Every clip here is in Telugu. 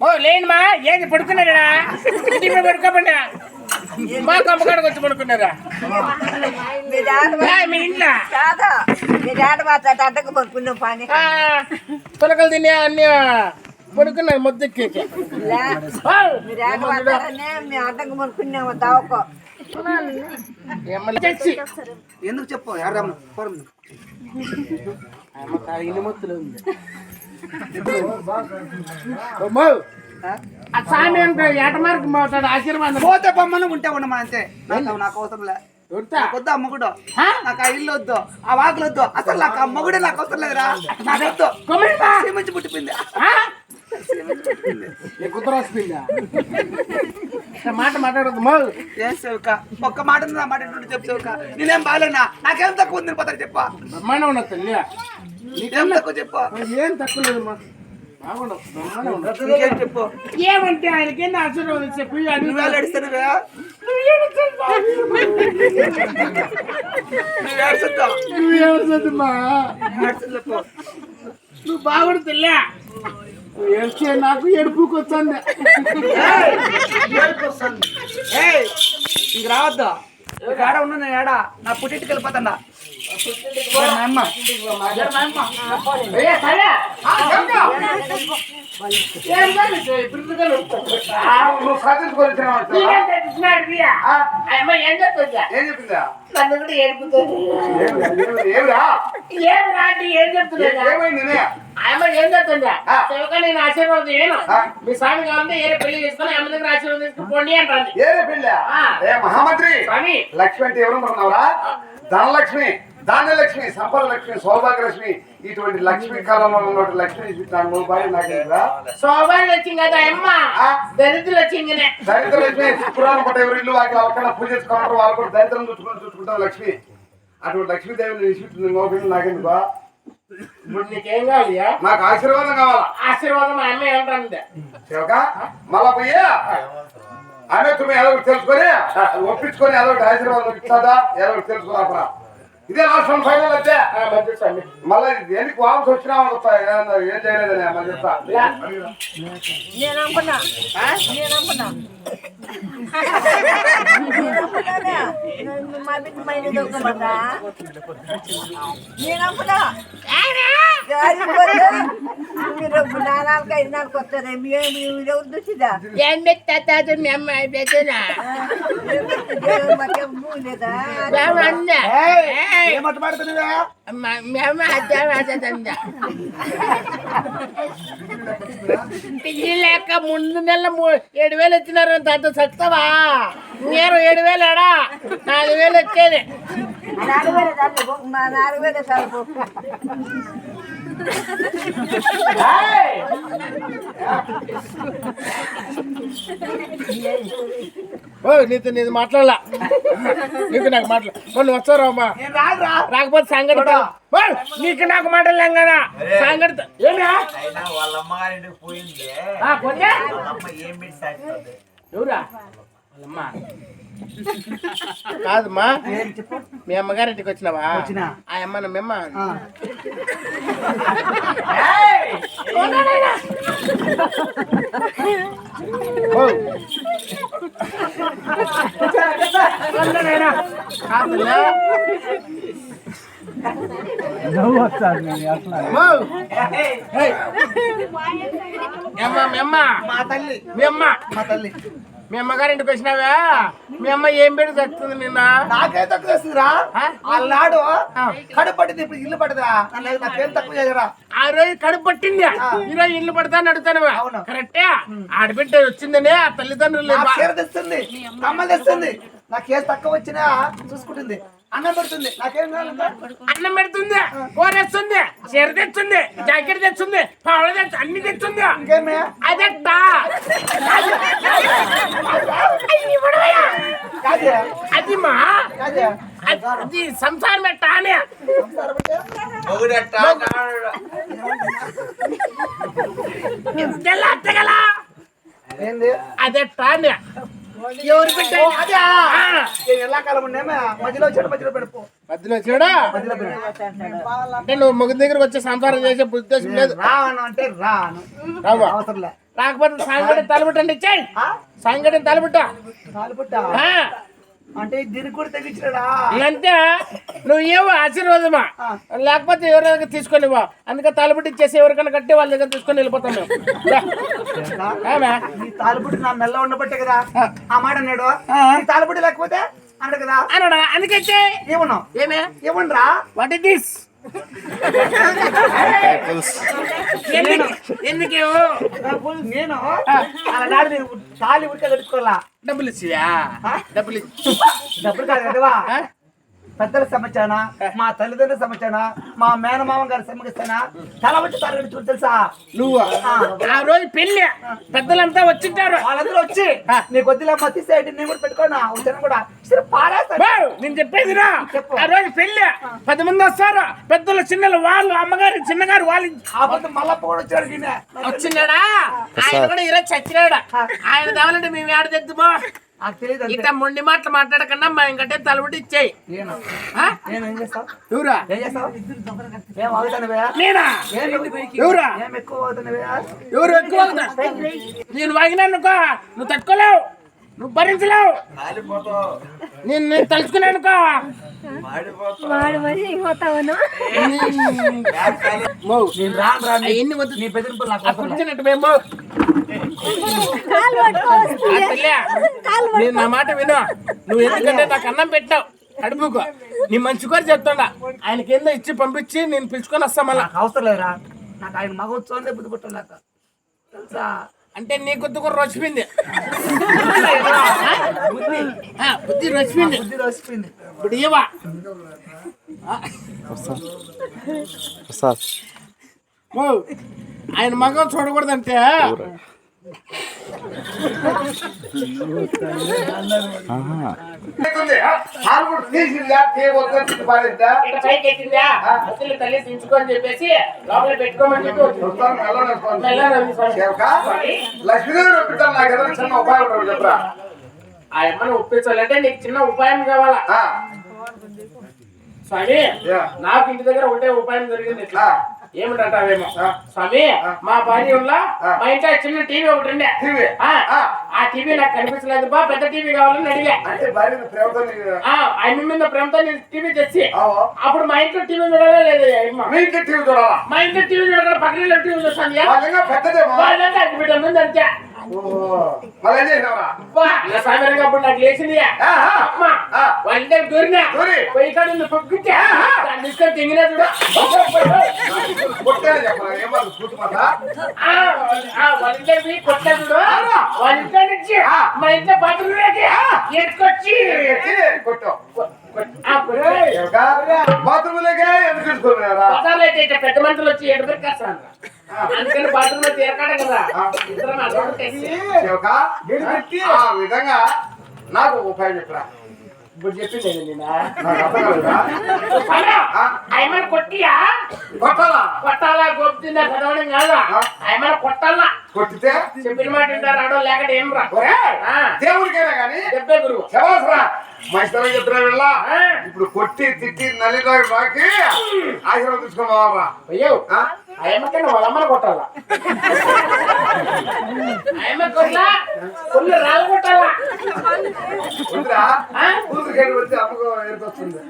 ఓ లేని మా ఏంది పడుకున్నారా పడుకోకుండా మా కమ్మకాడికి వచ్చి పడుకున్నారా? మీ ఇంట్లో. కాదా మీ డాడీ మాట్లాడి అడ్డకు పడుకున్నాం పని తొలకలు తినే అన్ని పడుకున్నారు ముద్దెక్కి అడ్డకు పడుకున్నాము దావకో ఎందుకు చెప్పు ఇన్ని మొత్తులు ఉంది. స్వామి అంటే ఏటమార్కు మాట్లాడు? ఆశీర్వాదం. పోతే బొమ్మను ఉంటే ఉండమా అంతే. నాకు అవసరం లే. వద్దు ఆ? నాకు ఆ ఇల్లు వద్దు ఆ వాకులు వద్దు. అసలు నాకు అమ్మగుడే నాకు అవసరం లేదురా. నాకు వద్దు. మంచి పుట్టిపోయింది. మాట మాట్లాడదు మో ఏం సేవక? ఒక్క మాట ఉంది, నా మాట ఏంటో చెప్పు నేనేం బాగాలేనా నాకేం తక్కువ ఉంది పోతారు చెప్పా. బ్రహ్మాండం ఉన్నది తల్లి. నీకేం తక్కువ చెప్పు. ఏం తక్కువ లేదు మా. బాగుండవు బ్రహ్మాండం ఉండదు నీకేం చెప్పు? ఏమంటే ఆయనకి ఆశీర్వాదం చెప్పి నువ్వే ఏడుస్తానువే ఏడ్చే నాకు ఏడుపుకి వచ్చింది ఇంక రావద్దు. ఆడ ఉన్నా నేను ఏడా? నా పుట్టింటికి మా అమ్మ? ఆ అమ్మ నన్ను కూడా ఏడుపుతుంది ఏమిరా? ఏం ఏం చెప్తుందా ఏమైంది నే? ఆమె ఏం చెప్తుందా ఆ. శివక నేను ఆశీర్వాదం ఏను ఆ. మీ స్వామి కావాలంటే ఏ పెళ్ళి చేసుకుని ఆమె దగ్గర ఆశీర్వాదం తీసుకుపోండి అంటాను ఏరే పిల్ల ఆ. ఏ మహామంత్రి స్వామి లక్ష్మి అంటే ఎవరు అనుకున్నావురా ధనలక్ష్మి ధాన్యలక్ష్మి సంపద లక్ష్మి సౌభాగ్యలక్ష్మి ఇటువంటి లక్ష్మి కాలంలో లక్ష్మి నువ్వు భార్య నాకేదా సౌభాగ్య వచ్చింది కదా అమ్మ. ఆ. దరిద్రులు వచ్చిందినే దరిద్ర లక్ష్మి శుక్రవారం పూట ఎవరి ఇల్లు వాకి అవక్కడ పూజ చేసుకున్నట్టు వాళ్ళు కూడా దరిద్రం చూసుకుని చూసుకుంటారు లక్ష్మి. అటువంటి లక్ష్మీదేవిని ఇచ్చిపెట్టింది నోపిల్లి నాకెందుకు ఇప్పుడు నీకేం కావాలియా నాకు ఆశీర్వాదం కావాలా? ఆశీర్వాదం అమ్మ ఏమంటుంది శివక మళ్ళా పోయి ఆమె తుమ్మి ఏదో ఒకటి తెలుసుకొని ఒప్పించుకొని ఏదో ఒకటి ఆశీర్వాదం ఇస్తుందా ఏదో ఒకటి ఇదే వన్ ఫైనల్ స్వామి మళ్ళీ దేనికి వామ్స్ వచ్చినా ఏం చేయలేదని మళ్ళీ చెప్తా. నేను అనుకున్నా. నాలుగు ఐదు నాలుగు ఎవరు చూసిదా ఏం పెట్టారు మీ అమ్మాయి పెట్టినా? మాకేం భూమి లేదా పిల్లి లేక ముందు నెల ఏడు వేలు వచ్చినారు అంత చస్తావా మీరు ఏడు వేలు ఆడా నాలుగు వేలు వచ్చేది. నాలుగు వేలు నాలుగు వేలు చాలు ఓ నీతో నీది మాట్లాడలా. నీకు నాకు మాట్లా మొన్న వచ్చారా అమ్మా నేను రాదురా రాకపోతే సంగతి ఓ, నీకు నాకు మాట్లాడలేం కదా. సంగతి ఏమిరా అయినా వాళ్ళ అమ్మగారింటికి పోయింది. ఆ, పోనీ? వాళ్ళ అమ్మ ఏం పెట్టి సాగుతుంది ఎవరా వాళ్ళమ్మా కాదమ్మా మీ అమ్మగారింటికి వచ్చినావా? వచ్చినా. ఆ అమ్మ మేమ్మ. మీ తల్లి. మీ అమ్మ? మా తల్లి. మీ అమ్మగారింటికి వచ్చినావా? మీ అమ్మ ఏం పెట్టి చస్తుంది నిన్న? నాకేం తక్కువ చేస్తుందిరా? ఆ? వాళ్ళనాడు. కడుపు పట్టింది ఇప్పుడు ఇల్లు పట్టదా నాకు తక్కువ చేయరా ఆ రోజు కడుపు పట్టింది. ఈ రోజు ఇల్లు పడతా అడుగుతాను. కరెక్టే. ఆడబిడ్డ వచ్చిందనే ఆ తల్లిదండ్రులు తెస్తుంది అమ్మ తెస్తుంది. నాకు తక్కువ వచ్చినా చూసుకుంటుంది. అన్నం పెడుతుంది. నాకేం అన్నం పెడుతుంది కూరేస్తుంది చీర తెచ్చుంది జాకెట్ తెచ్చుంది పవళ తెచ్చు అన్ని ఇంకేమే అదట్టా? కాదే అది మా? అది- అది సంసారం ఎట్టా అని? మొగుడట్ట? తెల్ల అత్తగల? ఏంది? అదట్టా ఎవరు అదే ఎల్లాకాలం ఉండేమే మధ్యలో చెడు మధ్యలో పెడుపు మధ్యలో వచ్చాడా. అంటే నువ్వు ముగ్గురు దగ్గరకు వచ్చే సంసారం చేసే ఉద్దేశం లేదు. రాను అంటే రాను. రావా? అవసరం లే రాకపోతే సాంగడిని తలబెట్టండి ఇచ్చాయి ఆ? సాంగడిని తలబెట్ట తాలిపుట్ట ఆ, అంటే దీనికి కూడా తగ్గించాడా ఇంకంతే నువ్వు ఏవో ఆశీర్వాదమా. లేకపోతే ఎవరి దగ్గర తీసుకొని ఇవ్వ. అందుకే తలబెట్టి ఇచ్చేసి ఎవరికైనా కట్టి వాళ్ళ దగ్గర తీసుకొని వెళ్ళిపోతాం మేము. నా మెల్ల ఉండబట్టే కదా. ఆ. మాట అన్నాడు. ఈ తాలిపుట్టు లేకపోతే అన్నాడు కదా. అనడా అందుకే ఇచ్చేయ్. ఏమన్నావు? ఏమే? ఏమనరా వాట్ ఇస్ దిస్ నేను అలనాడు నేను తాలి ఉట్ట కట్టుకోవాలా డబ్బులు ఇచ్చియా డబ్బులు ఇచ్చి డబ్బులు కాదు కదవా ఆ? పెద్దల సమస్యనా మా తల్లిదండ్రుల సమస్యనా మా మేనమామ గారి సమస్యనా తల వచ్చి తరగతి చూడు తెలుసా? నువ్వు? ఆ. రోజు పెళ్ళి పెద్దలంతా వచ్చింటారు. వాళ్ళందరూ వచ్చి ఆ. నీకు వద్దులే మత్తి సైడ్ నేను కూడా పెట్టుకోనా? వచ్చాను కూడా సరే పాడేస్తాను బావ్, నేను చెప్పేది రా. చెప్పు. ఆ రోజు పెళ్ళి పది మంది వస్తారు. పెద్దలు చిన్నలు వాళ్ళు అమ్మగారు చిన్నగారు వాళ్ళు ఆ పొద్దు మల్లప్ప కూడా వచ్చాడు వచ్చినాడా ఆయన కూడా ఈరోజు చచ్చినాడు? ఆయన కావాలంటే మేము ఏడ తెద్దుమో? ఇట్లా మొండి మాటలు మాట్లాడకుండా మా ఇంకంటే తలబడి ఇచ్చేయి. నేను? ఎవరా? వాగినానుకో నువ్వు తట్టుకోలేవు నువ్వు భరించలేవు. నేను నేను తలుచుకున్నానుకో మాడిపోతావు వాడు మరి పోతావను బ్యాగ్ ఖాళీ మో. నేను రాను రాను. అవన్నీ వద్దు. నీ బెదిరింపులు నాకు ఆ అవసరం లేదు. కూర్చున్నట్టు మేము నేను నా మాట విను. నువ్వు ఎందుకంటే నాకు అన్నం పెట్టావు. అడుపుకో నీ మంచి కోరి చెప్తుండా. ఆయనకి ఏందో ఇచ్చి పంపించి నేను పిలుచుకొని వస్తా మళ్ళా. నాకు అవసరం లేదురా. నాకు ఆయన మగ ఉత్సవం బుద్ధి తెలుసా? అంటే నీ కొద్ది కూడా రొచ్చిపోయింది. ఆ, బుద్ధి రొచ్చిపోయింది. బుద్ధి రోసిపోయింది ఇప్పుడు ఇవ్వా. ఓ, ఆయన మగం చూడకూడదంటే. తల్లి దించుకొని చెప్పేసి లోపల పెట్టుకోమని చెప్పి? లక్ష్మీదేవి నాకు ఏదైనా చిన్న ఉపాయం చెప్పరా ఆ అమ్మను ఒప్పించాలంటే నీకు చిన్న ఉపాయం కావాలా స్వామి. నాకు ఇంటి దగ్గర ఒకటే ఉపాయం జరిగింది ఇట్లా ఆ. ఏమిటంటావేమో. స్వామి మా భార్య ఉన్న. మా ఇంట్లో చిన్న టీవీ ఒకటి ఉండే? ఆ, ఆ. ఆ టీవీ నాకు కనిపించలేదు బా పెద్ద టీవీ కావాలని అడిగా ఆయన మీద ప్రేమతో నేను టీవీ తెచ్చి. అప్పుడు మా ఇంట్లో టీవీ చూడలే లేదు మీ ఇంటి టీవీ చూడాలా మా ఇంట్లో టీవీ చూడకుండా పక్కన టీవీ చూస్తాను అగ్గి బిడ్డ ముందు అంతే నాకు లేచింది దూరినా. పోయి పొగ్గుతే తీసుకొని తింగినా చూడ. కొట్టా చూడు. నుంచి మా ఇంట్లో ఎత్తుకొచ్చి. కొట్టే. పెద్ద మనుషులు వచ్చి ఎడు దొరికేస్తాను అందుకని బాత్రూమ్లో తీరకాడ కదా. ఇద్దరం అలవాటు చేసి ఆ? విధంగా నాకు ఒక ఉపాయం చెప్పరా? ఇప్పుడు చెప్పింది నేనా? కొట్టియా? కొట్టాలా? కొట్టాలా గొప్పతిందా చదవడం కాదా? కొట్టాలా? కొట్టితే? చెప్పిన మాట వింటారు ఆడో లేకపోతే ఏం రా? దేవుడికైనా కానీ చెప్పే గురువు. శవాసరా మైస్తరం చెప్తున్నా వెళ్ళా ఆ. ఇప్పుడు కొట్టి తిట్టి నల్లి దాకా రాకి ఆశీర్వాదం తీసుకుని పోవాలరా. అయ్యో. ఆ? ఆయమ్మకన్నా వాళ్ళ అమ్మని కొట్టాలా? ఆయమ్మ కొట్లా? కొన్ని రాళ్ళు కొట్టాలా? కూతురు గడ్డి పెడితే అమ్మకు ఏడుపు వస్తుంది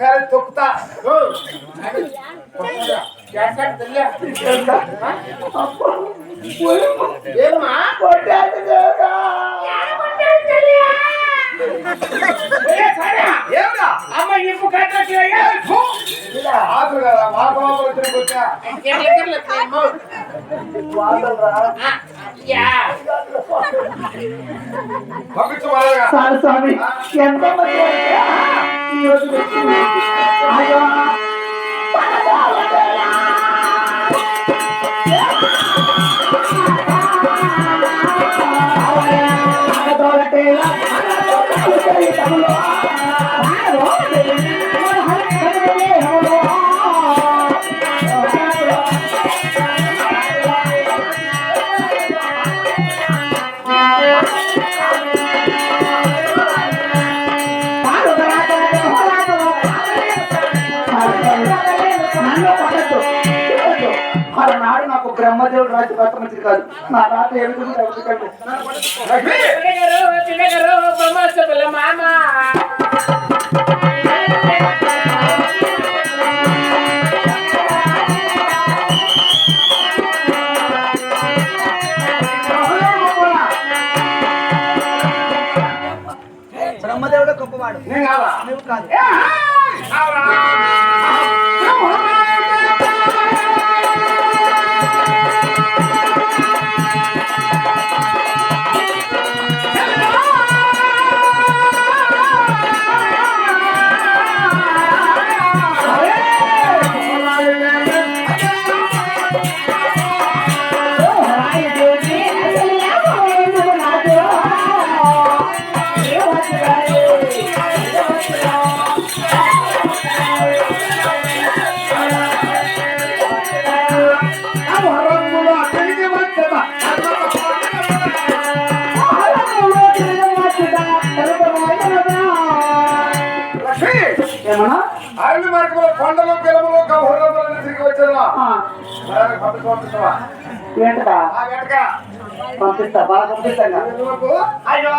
కాలేజ్ తొక్కుతా ఏమ్మా ఏమిరా అమ్మ ఇప్పు ఆకులు కదా మాత్రం వచ్చిన కొట్టా పంపించు ఎంత మంది నాడు బ్రహ్మదేవుడు రాజు పట్టమంచిది కాదు. నా తినగరు బొమ్మ మామ బ్రహ్మదేవుడు గొప్పవాడు. నువ్వు కాదు. మార్గంలో కొండలు పిలములు గౌరవం తిరిగి వచ్చాను ఆ, పంపించు పంపిస్తావా ఏంటదా ఆ వెంటగా పంపిస్తా బాగా పంపిస్తాగా నువ్వు అయ్యో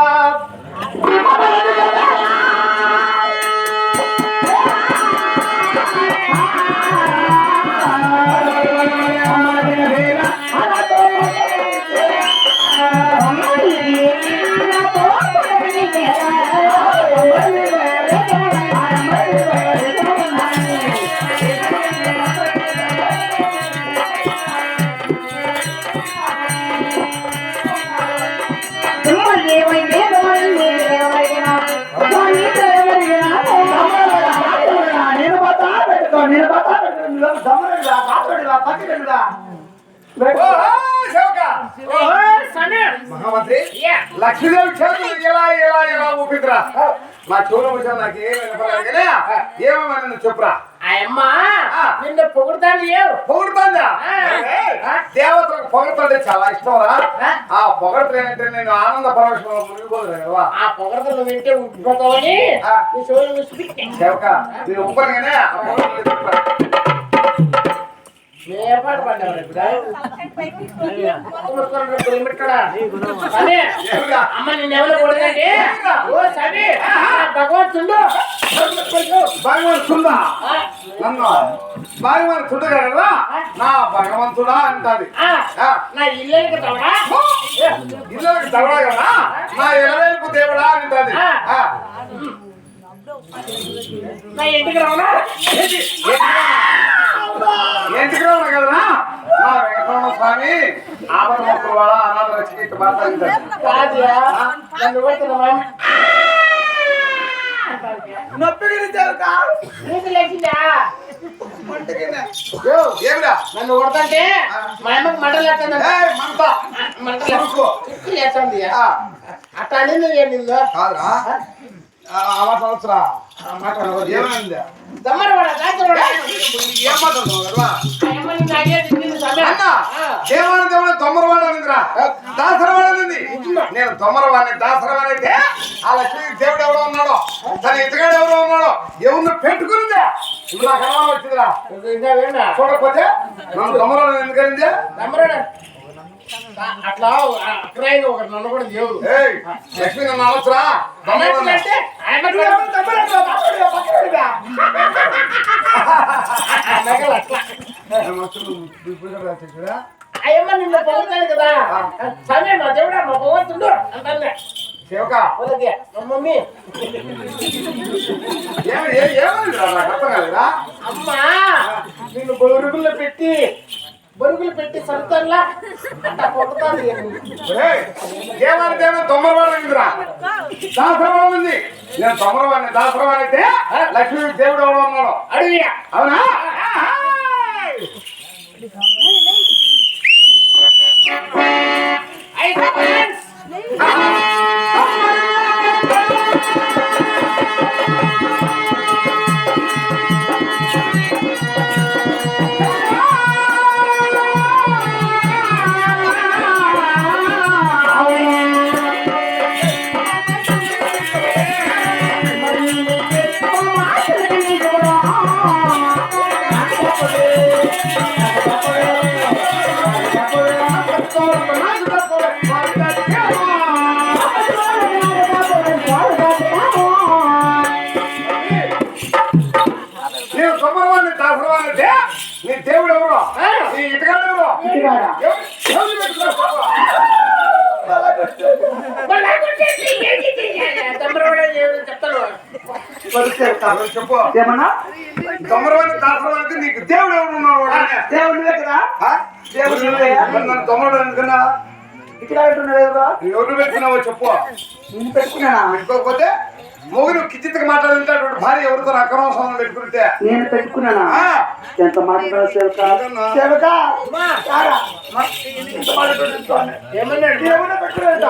నేను ఓ శివక సమీర్ మహామంత్రి లక్ష్మీదేవి చేతులు ఎలా ఎలా ఎలా ఊపిద్రా మా చూడ నాకు ఏమి వినపలేదు కానీ ఏమేమని నువ్వు చెప్పురా. ఆ అమ్మ ఆ. నిన్ను పొగుడుతాను లేవు. పొగుడుతుందా? దేవతలకు పొగడుతుంటే చాలా ఇష్టంరా? ఆ. ఆ పొగడత ఏంటంటే నేను ఆనంద పరవశంలో మునిగిపోదు ఆ పొగడతలు వింటే ఉబ్బిపోతావని ఆ. నీ చెవులు ఆ పొగడతలు చెప్పురా ఏర్పాటు పడ్డావు ఇప్పుడు అదే ఏమిరా? అమ్మ నిన్ను ఎవరు కొడదండి ఓ సవి భగవంతుడు భగవంతుడా ఆ, నన్ను భగవంతుడు కదా నా భగవంతుడా అంటది ఆ, ఆ. నా ఇల్లు కదా ఇల్లుకి దవడ కదా నా ఎలవేల్పు దేవుడా అంటది ఆ. నా ఇంటికి రావనా ఎందుకు రావడం కదరా? నా వెంకటరమణ స్వామి ఆపద మొక్కలు వాడ అనాథ నన్ను కొడుతున్నా నొప్పి ఏమిరా? నన్ను కొడతంటే మా అమ్మకి మంటలు ఏయ్, మంట మంటలు కొనుక్కో. చిక్కు లేస్తుంది. ఆ, అట్లా నువ్వు నిందో కాదురా. అలా సంవత్సరా. దేవాని దేవుడు తొమ్మరవాడు అనిందిరా దాసరవాడు అనింది నేను తొమ్మరవాడిని దాసరవాడి అయితే ఆ లక్ష్మీ దేవుడు ఎవడో ఉన్నాడో తన ఇతగాడు ఎవరో ఉన్నాడో ఎవరిని పెట్టుకునిందే ఇప్పుడు నాకు అనుమానం వచ్చిందిరా చూడకపోతే నన్ను తొమ్మరవాడు ఎందుకనింది దమ్మరవాడా అట్లా అక్కడ ఒకరు నన్ను కూడా దేవుడు లక్ష్మీ నన్ను అనొచ్చురా అయ్యమ్మ నిన్ను పొగుతాను కదా. సమయం మా దేవుడా మా సేవక మమ్మీ. అర్థం కాలేదా? అమ్మా నిన్ను బొరుగుల్లో పెట్టి బొరుగులు పెట్టి సరుతాన్లా అట్లా పొగుతాను దేవుడు తొమ్మరవాడు అనిందిరా దాసరవాడు ఉంది. నేను తొమ్మరవాడిని దాసరవాడు అయితే లక్ష్మీ దేవుడు ఎవడో ఉన్నాడు. అడిగా అవునా? చెప్పు ఏమన్నా దాసరవాడిని అయితే నీకు దేవుడు ఎవరు ఉన్నాడు వాడిని? దేవుడు కదా? దేవుడు నన్ను తొమ్మరవాడు ఎందుకన్నా ఇక్కడ ఎవరు పెట్టుకున్నావో చెప్పు నేను పెట్టుకున్నానా పెట్టుకోకపోతే మొగుడు కిచిత్తుగా మాట్లాడుతుంటే భార్య ఎవరితో అక్రమ సంబంధం పెట్టుకుంటే? నేను పెట్టుకున్నానా? ఎంత మాట్లాడారు సేవక? సేవక అమ్మా, రారా. ఎంత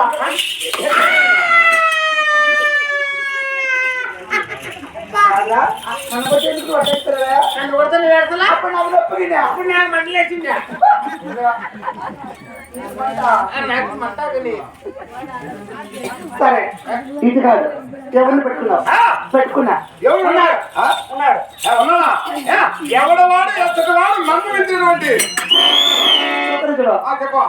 నన్ను కొట్టి ఎందుకు పట్టేస్తారా? నన్ను కొడతాను వేడతలా అప్పుడు నాకు నొప్పిగా. అప్పుడు నాకు మంటలేసిందా నాకు మంటాకని సరే ఇది కాదు ఎవరిని పెట్టుకున్నావు ఆ, పెట్టుకున్నా ఎవరు ఉన్నారు? ఆ? ఉన్నాడు ఏ, ఉన్నాడా? ఏ, ఎవడవాడు ఎత్తటి వాడు నన్ను మించినటువంటి చూడు ఆ, చెప్పు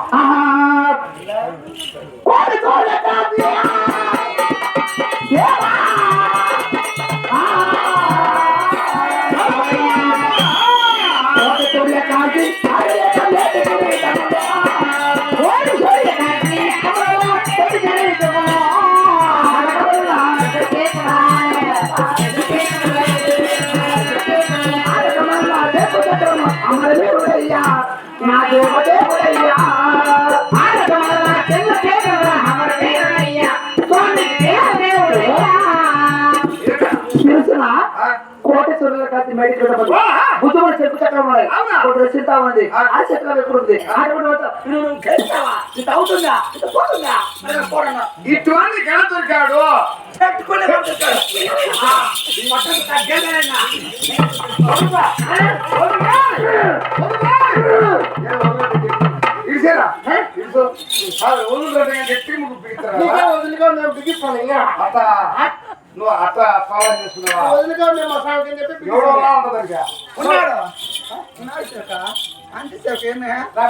చూడబోదు ఆహా. బుద్ధుడు చెప్పు చక్రం ఉన్నాయి? ఒకటి రచింతా ఉంది ఆ. చక్రం ఎక్కడ ఉంది? అవుతుందా? పోతుందా. ఇటువంటి గణ దొరికాడు పెట్టుకునే మొత్తం వదిలిగా మేము బిగిస్తాను ఇంకా అట్ట నువ్వు అట్ట కింద చెప్పి ఎవడో. ఉన్నా ఉంటుంది. ఉన్నాడు ఉన్నాడు చక్క. అంటే చక్క ఏమే? రా,